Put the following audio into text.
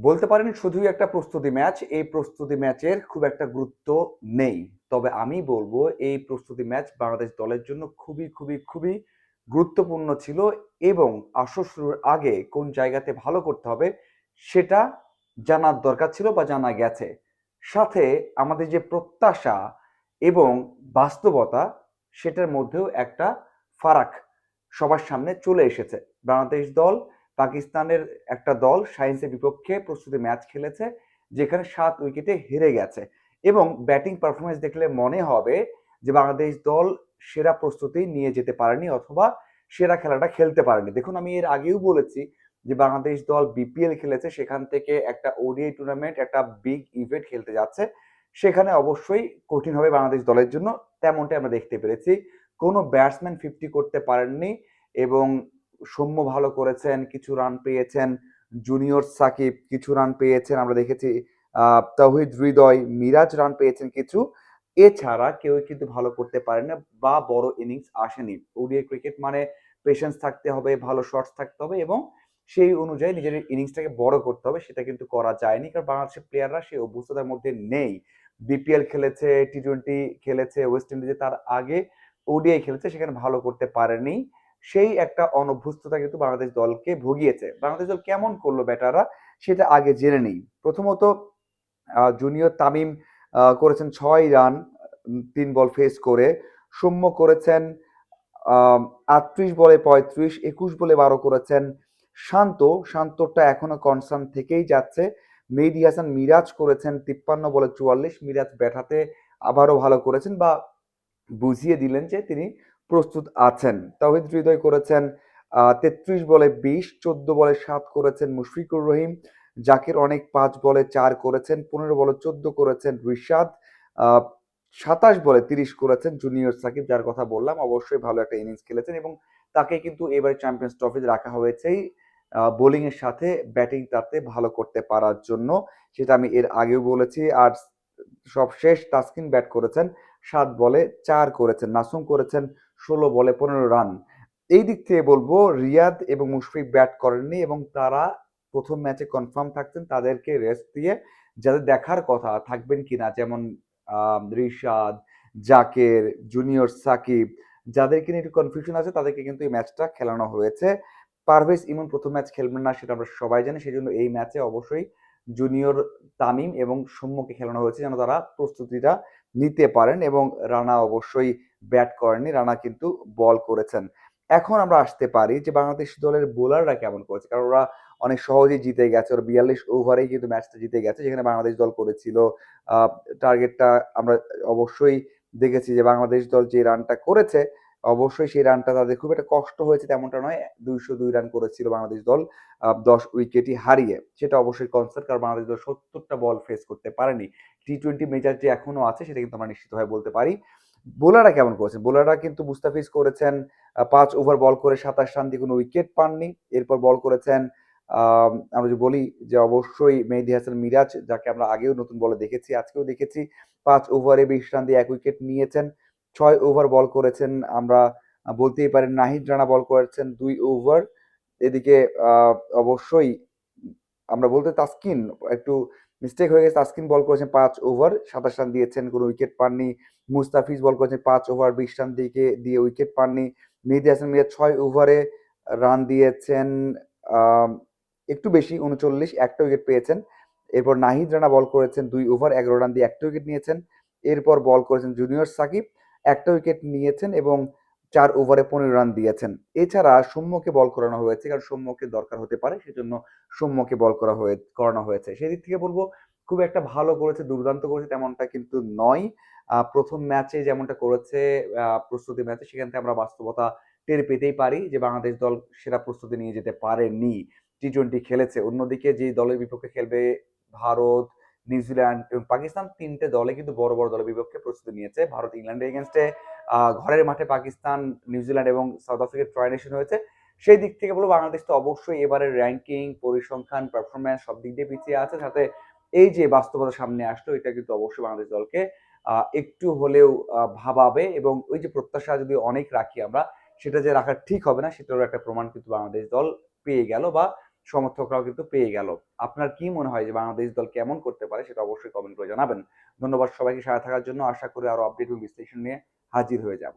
বলতে পারেন শুধুই একটা প্রস্তুতি ম্যাচ, এই প্রস্তুতি ম্যাচের খুব একটা গুরুত্ব নেই। তবে আমি বলব এই প্রস্তুতি ম্যাচ বাংলাদেশ দলের জন্য খুবই খুবই খুবই গুরুত্বপূর্ণ ছিল এবং আসর শুরুর আগে কোন জায়গাতে ভালো করতে হবে সেটা জানার দরকার ছিল বা জানা গেছে। সাথে আমাদের যে প্রত্যাশা এবং বাস্তবতা সেটার মধ্যেও একটা ফারাক সবার সামনে চলে এসেছে। বাংলাদেশ দল পাকিস্তানের একটা দল সায়েন্সের বিপক্ষে প্রস্তুতি ম্যাচ খেলেছে, যেখানে সাত উইকেটে হেরে গেছে। এবং ব্যাটিং পারফরমেন্স দেখলে মনে হবে যে বাংলাদেশ দল সেরা প্রস্তুতি নিয়ে যেতে পারেনি অথবা সেরা খেলাটা খেলতে পারেনি। দেখুন, আমি এর আগেও বলেছি যে বাংলাদেশ দল বিপিএল খেলেছে, সেখান থেকে একটা ওডিআই টুর্নামেন্ট একটা বিগ ইভেন্ট খেলতে যাচ্ছে। সেখানে অবশ্যই কঠিন হবে বাংলাদেশ দলের জন্য, তেমনটাই আমরা দেখতে পেরেছি। কোনো ব্যাটসম্যান ফিফটি করতে পারেননি এবং সৌম্য ভালো করেছেন, কিছু রান পেয়েছেন জুনিয়র সাকিব কিছু রান পেয়েছেন, আমরা দেখেছি তৌহিদ হৃদয়, মিরাজ রান পেয়েছেন কিছু, এছাড়া কেউ কিন্তু ভালো করতে পারে না বা বড় ইনিংস আসেনি। ওডিআই ক্রিকেট মানে পেশেন্স থাকতে হবে, ভালো শর্টস থাকতে হবে এবং সেই অনুযায়ী নিজের ইনিংসটাকে বড় করতে হবে, সেটা কিন্তু করা যায়নি কারণ বাংলাদেশের প্লেয়াররা সেই অভ্যস্ততার মধ্যে নেই। বিপিএল খেলেছে টি টোয়েন্টি খেলেছে ওয়েস্ট ইন্ডিজে তার আগে ওডিআই খেলেছে, সেখানে ভালো করতে পারেনি। সেই একটা অনভ্যস্ততা কিন্তু বাংলাদেশ দলকে ভুগিয়েছে। বাংলাদেশ দল কেমন করল ব্যাটাররা, সেটা আগে জেনে নেই। প্রথমত জুনিয়র তামিম করেছেন ছয় রান তিন বল ফেস করে। সৌম্য করেছেন আটত্রিশ বলে পঁয়ত্রিশ, একুশ বলে বারো করেছেন শান্ত। শান্তটা এখনও কনসার্ন থেকেই যাচ্ছে। মেহেদি হাসান মিরাজ করেছেন তিপ্পান্ন বলে চুয়াল্লিশ। মিরাজ ব্যাটাতে আবারও ভালো করেছেন বা বুঝিয়ে দিলেন যে তিনি প্রস্তুত আছেন। তাহিদ হৃদয় করেছেন তেত্রিশ বলে বিশ, চোদ্দ বলে সাত করেছেন মুশফিকুর রহিম, জাকির অনেক পাঁচ বলে চার করেছেন, পনেরো বলে চোদ্দ করেছেন রিশাদ সাতাশ বলে তিরিশ করেছেন জুনিয়র সাকিব, যার কথা বললাম, অবশ্যই ভালো একটা ইনিংস খেলেছেন এবং তাকে কিন্তু এবারে চ্যাম্পিয়ন্স ট্রফিতে রাখা হয়েছেই বোলিং এর সাথে ব্যাটিং তাতে ভালো করতে পারার জন্য, সেটা আমি এর আগেও বলেছি। আর সব শেষ তাসকিন ব্যাট করেছেন, সাত বলে চার করেছেন, নাসুম করেছেন ষোলো বলে পনেরো রান। এই দিক থেকে বলব, রিয়াদ এবং মুশফিক ব্যাট করেননি এবং তারা প্রথম ম্যাচে কনফার্ম থাকছেন তাদেরকে রেস্ট দিয়ে। যাদের দেখার কথা থাকবেন কিনা, যেমন রিশাদ, জাকের জুনিয়র সাকিব, যাদেরকে নিয়ে একটু কনফিউশন আছে, তাদেরকে কিন্তু এই ম্যাচটা খেলানো হয়েছে। পারভেজ ইমন প্রথম ম্যাচ খেলবেন না, সেটা আমরা সবাই জানি সেই জন্য এই ম্যাচে অবশ্যই জুনিয়র তামিম এবং সৌম্যকে খেলানো হয়েছে, যেন তারা প্রস্তুতিটা নিতে পারেন এবং রানা অবশ্যই ব্যাট করেননি, রানা কিন্তু বল করেছেন। এখন আমরা আসতে পারি যে বাংলাদেশ দলের বোলাররা কেমন করেছে, কারণ ওরা অনেক সহজেই জিতে গেছে। ওরা বিয়াল্লিশ ওভারেই কিন্তু ম্যাচটা জিতে গেছে, যেখানে বাংলাদেশ দল করেছিল। টার্গেটটা আমরা অবশ্যই দেখেছি যে বাংলাদেশ দল যে রানটা করেছে, অবশ্যই সেই রানটা তাদের খুব একটা কষ্ট হয়েছে তেমনটা নয়, দুইশো দুই রান করেছিল বাংলাদেশ দল দশ উইকেটই হারিয়ে। সেটা অবশ্যই কনসার্ট কারণ বাংলাদেশ দল সত্তরটা বল ফেস করতে পারেনি। টি টোয়েন্টি মেজার যে এখনও আছে, সেটা কিন্তু আমরা নিশ্চিতভাবে বলতে পারি। বোলাররা কেমন করেছেন? বোলাররা কিন্তু মুস্তাফিজ করেছেন পাঁচ ওভার বল করে সাতাশ রান দিয়ে কোনো উইকেট পাননি। এরপর বল করেছেন আমরা যদি বলি যে অবশ্যই মেহেদি হাসান মিরাজ, যাকে আমরা আগেও নতুন বলে দেখেছি, আজকেও দেখেছি, পাঁচ ওভারে বিশ রান দিয়ে এক উইকেট নিয়েছেন। ছয় ওভার বল করেছেন আমরা বলতেই পারি নাহিদ রানা বল করেছেন দুই ওভার এদিকে অবশ্যই আমরা বলতে তাস্কিন, একটু মিস্টেক হয়ে গেছে তাস্কিন বল করেছেন পাঁচ ওভার সাতাশ রান দিয়েছেন, কোনো উইকেট পাননি। মুস্তাফিজ বল করেছেন পাঁচ ওভার বিশ রান দিকে দিয়ে উইকেট পাননি। মেহেদি হাসান মিয়া ছয় ওভারে রান দিয়েছেন একটু বেশি, উনচল্লিশ, একটা উইকেট পেয়েছেন। এরপর নাহিদ রানা বল করেছেন দুই ওভার এগারো রান দিয়ে একটা উইকেট নিয়েছেন। এরপর বল করেছেন জুনিয়র সাকিব, একটা উইকেট নিয়েছেন এবং চার ওভারে পনেরো রান দিয়েছেন। এছাড়া সৌম্যকে বল করানো হয়েছে, কারণ সৌম্যকে দরকার হতে পারে, সেজন্য সৌম্যকে বল করা হয়ে, করানো হয়েছে। সেই দিক থেকে বলব, খুব একটা ভালো করেছে, দুর্দান্ত করেছে তেমনটা কিন্তু নয়। প্রথম ম্যাচে যেমনটা করেছে প্রস্তুতি ম্যাচে, সেখান থেকে আমরা বাস্তবতা টের পেতেই পারি যে বাংলাদেশ দল সেরা প্রস্তুতি নিয়ে যেতে পারেনি। টি টোয়েন্টি খেলেছে। অন্যদিকে যে দলের বিপক্ষে খেলবে ভারত নিউজিল্যান্ড এবং পাকিস্তান তিনটে দলে কিন্তু বড় বড় দলের বিপক্ষে প্রস্তুতি নিয়েছে। ভারত ইংল্যান্ডের এগেনস্টে ঘরের মাঠে পাকিস্তান, নিউজিল্যান্ড এবং সাউথ আফ্রিকার ট্রাইনেশন হয়েছে। সেই দিক থেকে বলব বাংলাদেশ তো অবশ্যই এবারের র্যাঙ্কিং পরিসংখ্যান পারফরমেন্স সব দিক দিয়ে পিছিয়ে আছে। সাথে এই যে বাস্তবতা সামনে আসলো, এটা কিন্তু অবশ্যই বাংলাদেশ দলকে একটু হলেও ভাবাবে এবং ওই যে প্রত্যাশা যদি অনেক রাখি আমরা, সেটা যে রাখা ঠিক হবে না, সেটারও একটা প্রমাণ কিন্তু বাংলাদেশ দল পেয়ে গেল বা সমর্থকরাও কিন্তু পেয়ে গেল। আপনার কি মনে হয় যে বাংলাদেশ দল কেমন করতে পারে সেটা অবশ্যই কমেন্ট করে জানাবেন। ধন্যবাদ সবাইকে সাথে থাকার জন্য। আশা করি আরও আপডেট এবং বিশ্লেষণ নিয়ে হাজির হয়ে যাব।